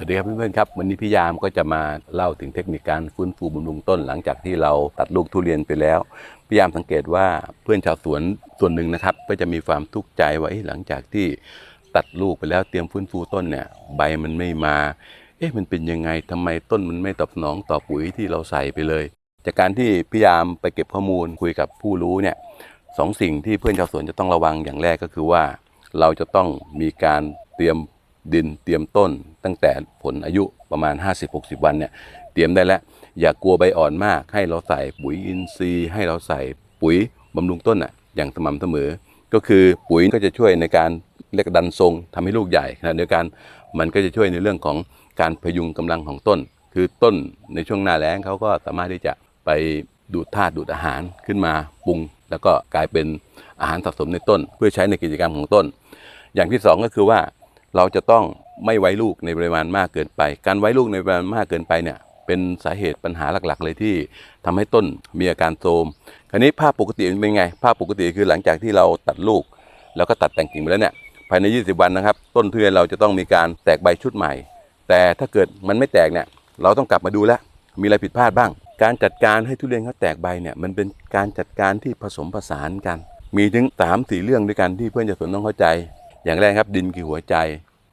สวัสดีครับเพื่อนๆครับวันนี้พี่ยามก็จะมาเล่าถึงเทคนิคการฟื้นฟูบำรุงต้น หลังจากที่เราตัดลูกทุเรียนไปแล้วพี่ยามสังเกตว่าเพื่อนชาวสวนส่วนหนึ่งนะครับ ก็จะมีความทุกข์ใจว่าเอ๊ะหลังจากที่ตัดลูกไปแล้วเตรียมฟื้นฟูต้นเนี่ยใบมันไม่มา เอ๊ะมันเป็นยังไงทำไมต้นมันไม่ตอบสนองต่อปุ๋ยที่เราใส่ไปเลย จากการที่พี่ยามไปเก็บข้อมูลคุยกับผู้รู้เนี่ยสองสิ่งที่เพื่อนชาวสวนจะต้องระวังอย่างแรกก็คือว่า เราจะต้องมีการเตรียม ดินเตรียมต้น ตั้งแต่ผลอายุประมาณ 50-60 วันเนี่ยเตรียมได้แล้ว อย่ากลัวใบอ่อนมาก ให้เราใส่ปุ๋ยอินทรีย์ ให้เราใส่ปุ๋ยบำรุงต้นอะอย่างสม่ำเสมอ ก็คือปุ๋ยก็จะช่วยในการเรียกดันทรงทำให้ลูกใหญ่ขณะเดียวกันมันก็จะช่วยในเรื่องของการพยุงกำลังของต้น คือต้นในช่วงหน้าแล้งเขาก็สามารถที่จะไปดูดธาตุดูดอาหารขึ้นมาปรุง แล้วก็กลายเป็นอาหารสะสมในต้น เพื่อใช้ในกิจกรรมของต้น อย่างที่สองก็คือว่า เราจะต้องไม่ไว้ลูกในปริมาณมากเกินไป การไว้ลูกในปริมาณมากเกินไปเนี่ยเป็นสาเหตุปัญหาหลักๆ เลยที่ทำให้ต้นมีอาการโทรมคราวนี้ภาพปกติเป็นไง ภาพปกติคือหลังจากที่เราตัดลูก แล้วก็ตัดแต่งกิ่งไปแล้วเนี่ยภายใน 20 วันนะครับ ต้นทุเรียนเราจะต้องมีการแตกใบชุดใหม่ แต่ถ้าเกิดมันไม่แตกเนี่ยเราต้องกลับมาดูแลวมีอะไรผิดพลาดบ้าง การจัดการให้ทุเรียนเขาแตกใบเนี่ยมันเป็นการจัดการที่ผสมผสานกัน มีถึงสามสี่เรื่องด้วยกันที่เพื่อนจะสนต้องเข้าใจ อย่างแรกครับดินคือหัวใจ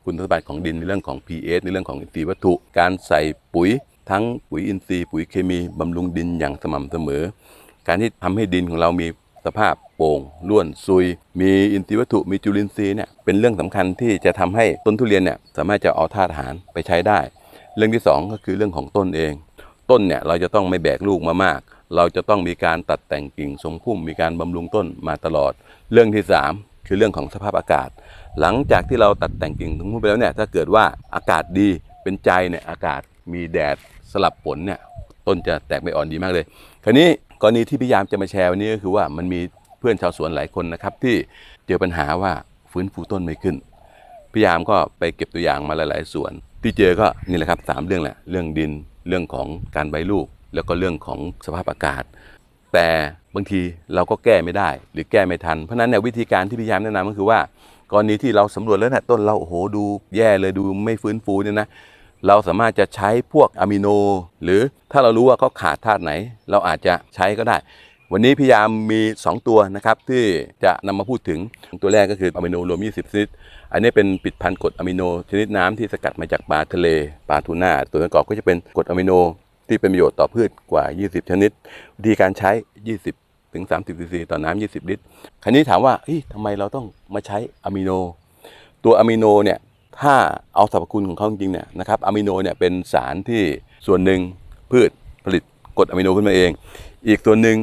คุณสมบัติของดินในเรื่องของ pH ในเรื่องของอินทรีย์วัตถุ การใส่ปุ๋ย ทั้งปุ๋ยอินทรีย์ปุ๋ยเคมีบำรุงดินอย่างสม่ำเสมอ การที่ทำให้ดินของเรามีสภาพโป่งร่วนซุย มีอินทรีย์วัตถุมีจุลินทรีย์เนี่ยเป็นเรื่องสำคัญที่จะทำให้ต้นทุเรียนเนี่ยสามารถจะเอาธาตุอาหารไปใช้ได้ เรื่องที่สองก็คือเรื่องของต้นเอง ต้นเนี่ยเราจะต้องไม่แบกลูกมามาก เราจะต้องมีการตัดแต่งกิ่งทรงพุ่มมีการบำรุงต้นมาตลอด เรื่องที่สาม คือเรื่องของสภาพอากาศ หลังจากที่เราตัดแต่งกิ่งทรงพุ่มไปแล้วเนี่ยถ้าเกิดว่าอากาศดีเป็นใจเนี่ยอากาศมีแดดสลับฝนเนี่ยต้นจะแตกใบอ่อนดีมากเลย คราวนี้กรณีที่พยายามจะมาแชร์วันนี้ก็คือว่ามันมีเพื่อนชาวสวนหลายคนนะครับที่เจอปัญหาว่าฟื้นฟูต้นไม่ขึ้น พยายามก็ไปเก็บตัวอย่างมาหลาย ๆ ส่วน ที่เจอก็นี่แหละครับสามเรื่องแหละเรื่องดินเรื่องของการใบลูก แล้วก็เรื่องของสภาพอากาศ แต่บางทีเราก็แก้ไม่ได้ หรือแก้ไม่ทัน เพราะนั้นเนี่ยวิธีการที่พยายามแนะนำก็คือว่ากรณีที่เราสำรวจแล้วเนี่ยต้นเราโอ้โหดูแย่เลยดูไม่ฟื้นฟูเนี่ยนะเราสามารถจะใช้พวกอะมิโน หรือถ้าเรารู้ว่าเขาขาดธาตุไหน เราอาจจะใช้ก็ได้ วันนี้พยายามมี 2 ตัวนะครับที่จะนำมาพูดถึงตัวแรกก็คืออะมิโนรวม 20 ชนิด อันนี้เป็นผลิดพันกรดอะมิโนชนิดน้ำที่สกัดมาจากปลาทะเลปลาทูน่า ตัวประกอบก็จะเป็นกรดอะมิโน ที่เป็นประโยชน์ต่อพืชกว่า 20 ชนิด วิธีการใช้ 20 ถึง 30ซีซีต่อน้ำ20 ลิตร คราวนี้ถามว่าเฮ้ยทำไมเราต้องมาใช้อะมิโน ตัวอะมิโนเนี่ย ถ้าเอาสรรพคุณของเขาจริงเนี่ยนะครับอะมิโนเนี่ยเป็นสารที่ส่วนหนึ่งพืชผลิตกรดอะมิโนขึ้นมาเอง อีกส่วนหนึ่ง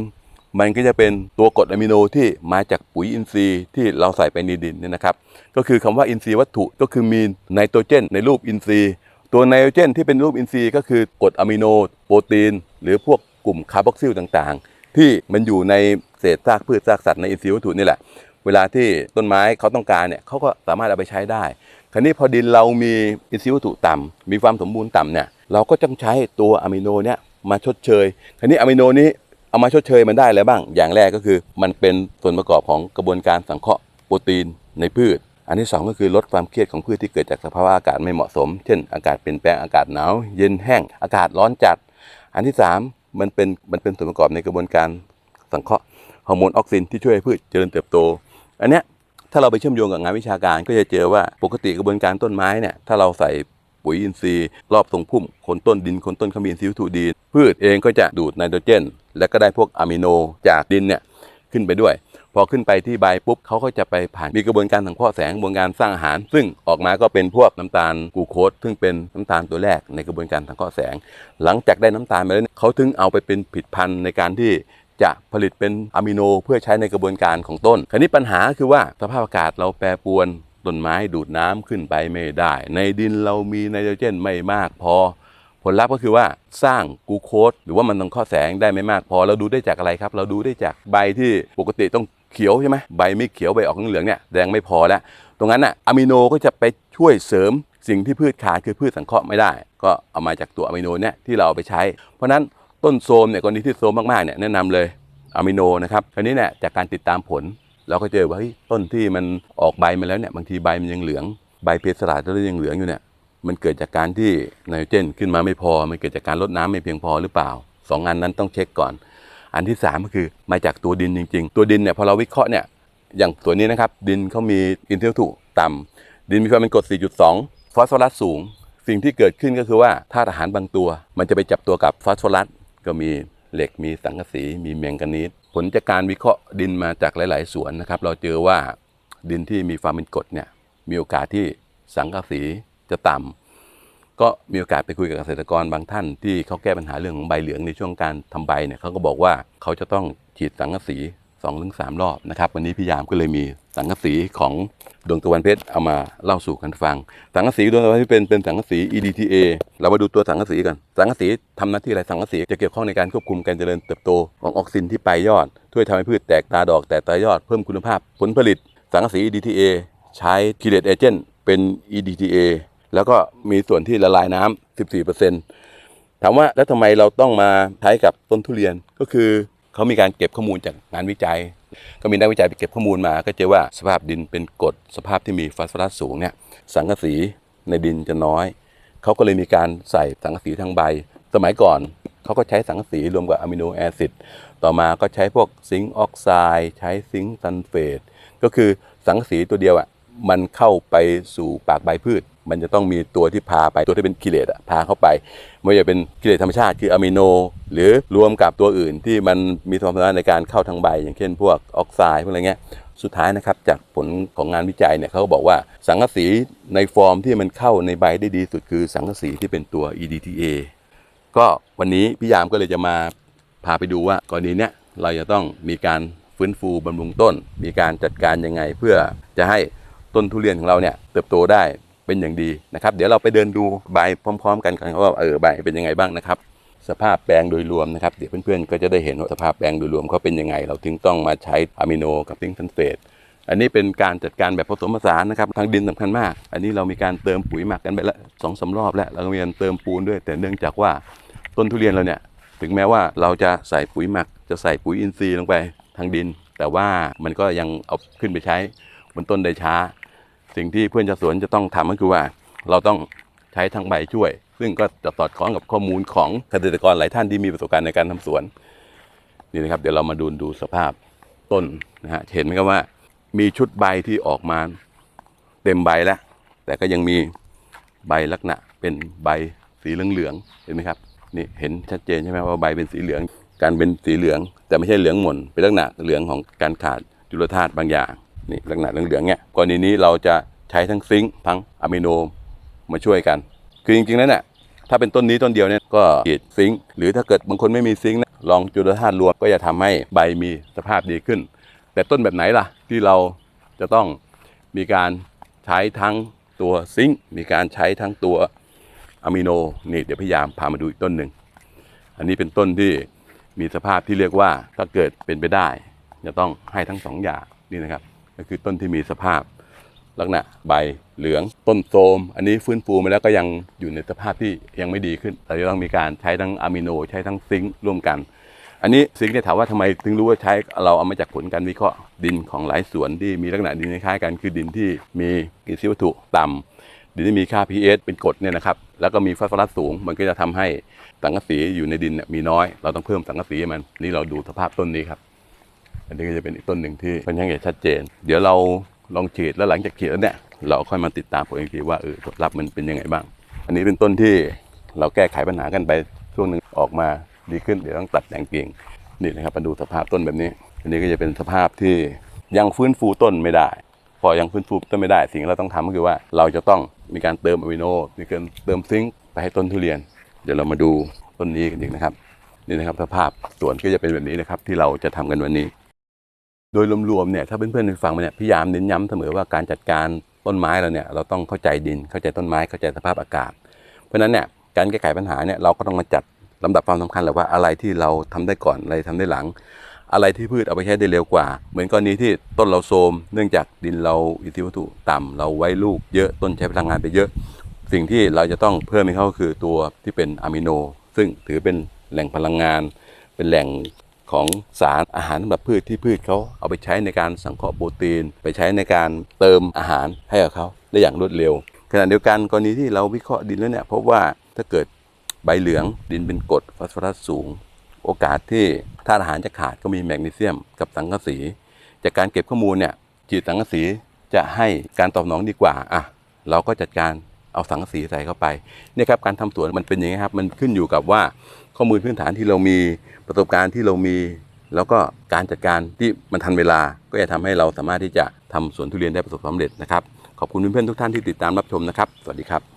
มันก็จะเป็นตัวกรดอะมิโนที่มาจากปุ๋ยอินทรีย์ที่เราใส่ไปในดินเนี่ยนะครับ ก็คือคำว่าอินทรีย์วัตถุก็คือมีไนโตรเจนในรูปอินทรีย์ ตัวไนโตรเจนที่เป็นรูปอินทรีย์ก็คือกรดอะมิโนโปรตีน หรือพวกกลุ่มคาร์บอกซิลต่างๆ ที่มันอยู่ในเศษซากพืชซากสัตว์ในอินทรีย์วัตถุนี่แหละ เวลาที่ต้นไม้เขาต้องการเนี่ยเขาก็สามารถเอาไปใช้ได้ คราวนี้พอดินเรามีอินทรีย์วัตถุต่ำมีความสมบูรณ์ต่ำเนี่ยเราก็ต้องใช้ตัวอะมิโนเนี่ยมาชดเชย คราวนี้อะมิโนนี้เอามาชดเชยมันได้อะไรบ้าง อย่างแรกก็คือ มันเป็นส่วนประกอบของกระบวนการสังเคราะห์โปรตีนในพืช อันที่สองก็คือลดความเครียดของพืชที่เกิดจากสภาวะอากาศไม่เหมาะสม เช่น อากาศเปลี่ยนแปลงอากาศหนาวเย็นแห้ง อากาศร้อนจัด อันที่สามมันเป็นมันเป็นส่วนประกอบในกระบวนการสังเคราะห์ฮอร์โมนออกซินที่ช่วยให้พืชเจริญเติบโต อันเนี้ยถ้าเราไปเชื่อมโยงกับงานวิชาการ ก็จะเจอว่าปกติกระบวนการต้นไม้เนี่ยถ้าเราใส่ปุ๋ยอินทรีย์รอบทรงพุ่มคนต้นดินคนต้นขามีอินทรีวัตถุดีพืชเองก็จะดูดไนโตรเจน และก็ได้พวกอะมิโนจากดินเนี่ย ขึ้นไปด้วย พอขึ้นไปที่ใบปุ๊บเขาก็จะไปผ่านมีกระบวนการสังเคราะห์แสงกระบวนการสร้างอาหาร ซึ่งออกมาก็เป็นพวกน้ำตาลกูโคสซึ่งเป็นน้ำตาลตัวแรกในกระบวนการสังเคราะห์แสง หลังจากได้น้ำตาลมาแล้วเขาถึงเอาไปเป็นผลิดพันธุ์ในการที่จะผลิตเป็นอะมิโนเพื่อใช้ในกระบวนการของต้น คราวนี้ปัญหาคือว่าสภาพอากาศเราแปรปรวนต้นไม้ดูดน้ำขึ้นไปไม่ได้ ในดินเรามีไนโตรเจนไม่มากพอ ผลลัพธ์ก็คือว่าสร้างกูโคสหรือว่ามันต้องข้อแสงได้ไม่มากพอเราดูได้จากอะไรครับ เราดูได้จากใบที่ปกติต้องเขียวใช่ไหมใบไม่เขียวใบออกเหลืองเนี่ยแดงไม่พอแล้ว ตรงนั้นอะอะมิโนก็จะไปช่วยเสริมสิ่งที่พืชขาดคือพืชสังเคราะห์ไม่ได้ ก็เอามาจากตัวอะมิโนเนี่ยที่เราเอาไปใช้ เพราะนั้นต้นโทมเนี่ยกรณีที่โทมมากๆเนี่ยแนะนำเลยอะมิโนนะครับคราวนี้เนี่ยจากการติดตามผล เราก็เจอว่าเฮ้ยต้นที่มันออกใบมาแล้วเนี่ยบางทีใบมันยังเหลืองใบเพสลาดแล้วยังเหลืองอยู่เนี่ย มันเกิดจากการที่ไนโตรเจนขึ้นมาไม่พอ มันเกิดจากการลดน้ำไม่เพียงพอหรือเปล่าสองอันนั้นต้องเช็คก่อน อันที่สามก็คือมาจากตัวดินจริง ๆ ตัวดินเนี่ยพอเราวิเคราะห์เนี่ยอย่างตัวนี้นะครับ ดินเขามีอินเทอร์ถูต่ำดินมีความเป็นกรด4.2 ฟอสฟอรัสสูง สิ่งที่เกิดขึ้นก็คือว่าธาตุอาหารบางตัว มันจะไปจับตัวกับฟอสฟอรัสก็มีเหล็กมีสังกะสี มีแมงกานีสผลจากการวิเคราะห์ดินมาจากหลาย ๆ สวนนะครับ เราเจอว่าดินที่มีความเป็นกรดเนี่ยมีโอกาสที่สังกะสี จะต่ำก็มีโอกาสไปคุยกับเกษตรกรบางท่าน ที่เขาแก้ปัญหาเรื่องของใบเหลืองในช่วงการทำใบเนี่ยเขาก็บอกว่าเขาจะต้องฉีดสังกะสี2อถึงสรอบนะครับวันนี้พี่ยามก็เลยมีสังกะสีของดวงตะวันเพชรเอามาเล่าสู่กันฟัง สังกะสีดวงตะวันเพชรเป็นเป็นสังกะสี EDTA เรามาดูตัวสังกะสีกันสังกะสีทำหน้าที่อะไรสังกะสีจะเกี่ยวข้องในการควบคุมการเจริญเติบโตของออกซินที่ปลายยอดช่วยทำให้พืชแตกตาดอกแตกตายอดเพิ่มคุณภาพผลผลิต สังกะสี EDTA ใช้คีเลตเอเจนต์เป็น EDTA แล้วก็มีส่วนที่ละลายน้ำ14%ถามว่าแล้วทำไมเราต้องมาใช้กับต้นทุเรียนก็คือเขามีการเก็บข้อมูลจากงานวิจัย ก็มีนักวิจัยไปเก็บข้อมูลมา ก็เจอว่าสภาพดินเป็นกรดสภาพที่มีฟอสฟอรัสสูงเนี่ยสังกะสีในดินจะน้อยเขาก็เลยมีการใส่สังกะสีทั้งใบ สมัยก่อนเขาก็ใช้สังกะสีรวมกับอะมิโนแอซิดต่อมาก็ใช้พวกซิงค์ออกไซด์ใช้ซิงค์ซัลเฟตก็คือสังกะสีตัวเดียวอะมันเข้าไปสู่ปากใบพืช มันจะต้องมีตัวที่พาไปตัวที่เป็นกิเลสอะพาเข้าไป ไม่ว่าจะเป็นกิเลสธรรมชาติคืออะมิโน หรือรวมกับตัวอื่นที่มันมีความสามารถในการเข้าทางใบ อย่างเช่นพวกออกไซด์พวกอะไรเงี้ยสุดท้ายนะครับจากผลของงานวิจัยเนี่ยเขาก็บอกว่าสังกะสีในฟอร์มที่มันเข้าในใบได้ดีสุดคือสังกะสีที่เป็นตัว EDTA ก็วันนี้พี่ยามก็เลยจะมาพาไปดูว่ากรณีเนี้ยเราจะต้องมีการฟื้นฟูบำรุงต้น มีการจัดการยังไง เพื่อจะให้ต้นทุเรียนของเราเนี่ยเติบโตได้ เป็นอย่างดีนะครับเดี๋ยวเราไปเดินดูใบพร้อม ๆ กันกันว่าเออใบเป็นยังไงบ้างนะครับ สภาพแปลงโดยรวมนะครับเดี๋ยวเพื่อนๆก็จะได้เห็นว่าสภาพแปลงโดยรวมเขาเป็นยังไง เราถึงต้องมาใช้อะมิโนกับซิงค์ซัลเฟตอันนี้เป็นการจัดการแบบผสมผสานนะครับทางดินสำคัญมาก อันนี้เรามีการเติมปุ๋ยหมักกันไปละสองสารอบแล้วเราก็มีการเติมปูนด้วย แต่เนื่องจากว่าต้นทุเรียนเราเนี่ยถึงแม้ว่าเราจะใส่ปุ๋ยหมัก จะใส่ปุ๋ยอินทรีย์ลงไปทางดิน แต่ว่ามันก็ยังเอาขึ้นไปใช้บนต้นได้ช้า สิ่งที่เพื่อนชาวสวนจะต้องทำก็คือว่า เราต้องใช้ทางใบช่วย ซึ่งก็จะสอดคล้องกับข้อมูลของเกษตรกรหลายท่านที่มีประสบการณ์ในการทำสวน นี่นะครับ เดี๋ยวเรามาดูดูสภาพต้นนะฮะเห็นไหมครับว่า มีชุดใบที่ออกมาเต็มใบแล้ว แต่ก็ยังมีใบลักษณะเป็นใบสีเหลืองๆเห็นไหมครับนี่เห็นชัดเจนใช่ไหมว่าใบเป็นสีเหลือง การเป็นสีเหลือง แต่ไม่ใช่เหลืองหม่นเป็นลักษณะเหลืองของการขาดจุลธาตุบางอย่าง นี่ลักษณะเหลืองๆเนี่ยกรณีนี้เราจะใช้ทั้งซิงค์ทั้งอะมิโนมาช่วยกัน คือจริงๆแล้วเนี่ยถ้าเป็นต้นนี้ต้นเดียวเนี่ยก็ฉีดซิงค์หรือถ้าเกิดบางคนไม่มีซิงค์นะลองจุลธาตุรวมก็จะทำให้ใบมีสภาพดีขึ้น แต่ต้นแบบไหนล่ะ ที่เราจะต้องมีการใช้ทั้งตัวซิงค์มีการใช้ทั้งตัวอะมิโนนี่เดี๋ยวพยายามพามาดูอีกต้นหนึ่งอันนี้เป็นต้นที่มีสภาพที่เรียกว่าถ้าเกิดเป็นไปได้ จะต้องให้ทั้งสองอย่างนี่นะครับ ก็คือต้นที่มีสภาพ ลักษณะใบเหลืองต้นโทมอันนี้ฟื้นฟูมาแล้วก็ยังอยู่ในสภาพที่ยังไม่ดีขึ้นแต่จะต้องมีการใช้ทั้งอะมิโนใช้ทั้งซิงค์ร่วมกัน อันนี้ซิงค์เนี่ยถามว่าทำไมถึงรู้ว่าใช้เราเอามาจากผลการวิเคราะห์ดินของหลายสวนที่มีลักษณะดินคล้ายกัน คือดินที่มีกินซีวัตถุต่ำดินที่มีค่า pH เป็นกรดเนี่ยนะครับ แล้วก็มีฟอสฟอรัสสูง มันก็จะทำให้สังกะสีอยู่ในดินเนี่ยมีน้อย เราต้องเพิ่มสังกะสีให้มัน นี่เราดูสภาพต้นนี้ครับ อันนี้ก็จะเป็นอีกต้นหนึ่งที่ค่อนข้างจะชัดเจน เดี๋ยวเราลองฉีดแล้วหลังจากฉีดแล้วเนี่ยเราค่อยมาติดตามผลอีกทีว่าเออผลลัพธ์มันเป็นยังไงบ้าง อันนี้เป็นต้นที่เราแก้ไขปัญหากันไปช่วงหนึ่งออกมาดีขึ้นเดี๋ยวต้องตัดแต่งกิ่งนี่นะครับมาดูสภาพต้นแบบนี้ อันนี้ก็จะเป็นสภาพที่ยังฟื้นฟูต้นไม่ได้ พอยังฟื้นฟูต้นไม่ได้สิ่งที่เราต้องทำก็คือว่าเราจะต้องมีการเติมอะมิโนมีการเติมซิงค์ไปให้ต้นทุเรียน เดี๋ยวเรามาดูต้นนี้กันอีกนะครับ นี่นะครับสภาพสวนก็จะเป็นแบบนี้นะครับที่เราจะทำกันวันนี้ โดยรวมๆเนี่ยถ้าเพื่อนๆได้ฟังมาเนี่ยพยายามเน้นย้ำเสมอว่าการจัดการต้นไม้เราเนี่ยเราต้องเข้าใจดินเข้าใจต้นไม้เข้าใจสภาพอากาศ เพราะฉะนั้นเนี่ยการแก้ไขปัญหาเนี่ยเราก็ต้องมาจัดลำดับความสำคัญแหละว่าอะไรที่เราทำได้ก่อนอะไรทำได้หลัง อะไรที่พืชเอาไปใช้ได้เร็วกว่า เหมือนกรณีที่ต้นเราโทมเนื่องจากดินเราอิทธิวัตถุต่ำเราไว้ลูกเยอะต้นใช้พลังงานไปเยอะ สิ่งที่เราจะต้องเพิ่มให้เขาคือตัวที่เป็นอะมิโน ซึ่งถือเป็นแหล่งพลังงาน เป็นแหล่ง ของสารอาหารสำหรับพืชที่พืชเขาเอาไปใช้ในการสังเคราะห์โปรตีน ไปใช้ในการเติมอาหารให้กับเขาได้อย่างรวดเร็ว ขณะเดียวกันกรณีที่เราวิเคราะห์ดินแล้วเนี่ยพบว่าถ้าเกิดใบเหลืองดินเป็นกรดฟอสฟอรัสสูง โอกาสที่ธาตุอาหารจะขาดก็มีแมกนีเซียม กับสังกะสี จากการเก็บข้อมูลเนี่ยฉีดสังกะสีจะให้การตอบสนองดีกว่าอะเราก็จัดการเอาสังกะสีใส่เข้าไปเนี่ยครับการทำสวนมันเป็นอย่างนี้ครับมันขึ้นอยู่กับว่า ข้อมูลพื้นฐานที่เรามีประสบการณ์ที่เรามี แล้วก็การจัดการที่มันทันเวลา ก็จะทำให้เราสามารถที่จะทำสวนทุเรียนได้ประสบความสำเร็จนะครับขอบคุณเพื่อนๆทุกท่านที่ติดตามรับชมนะครับ สวัสดีครับ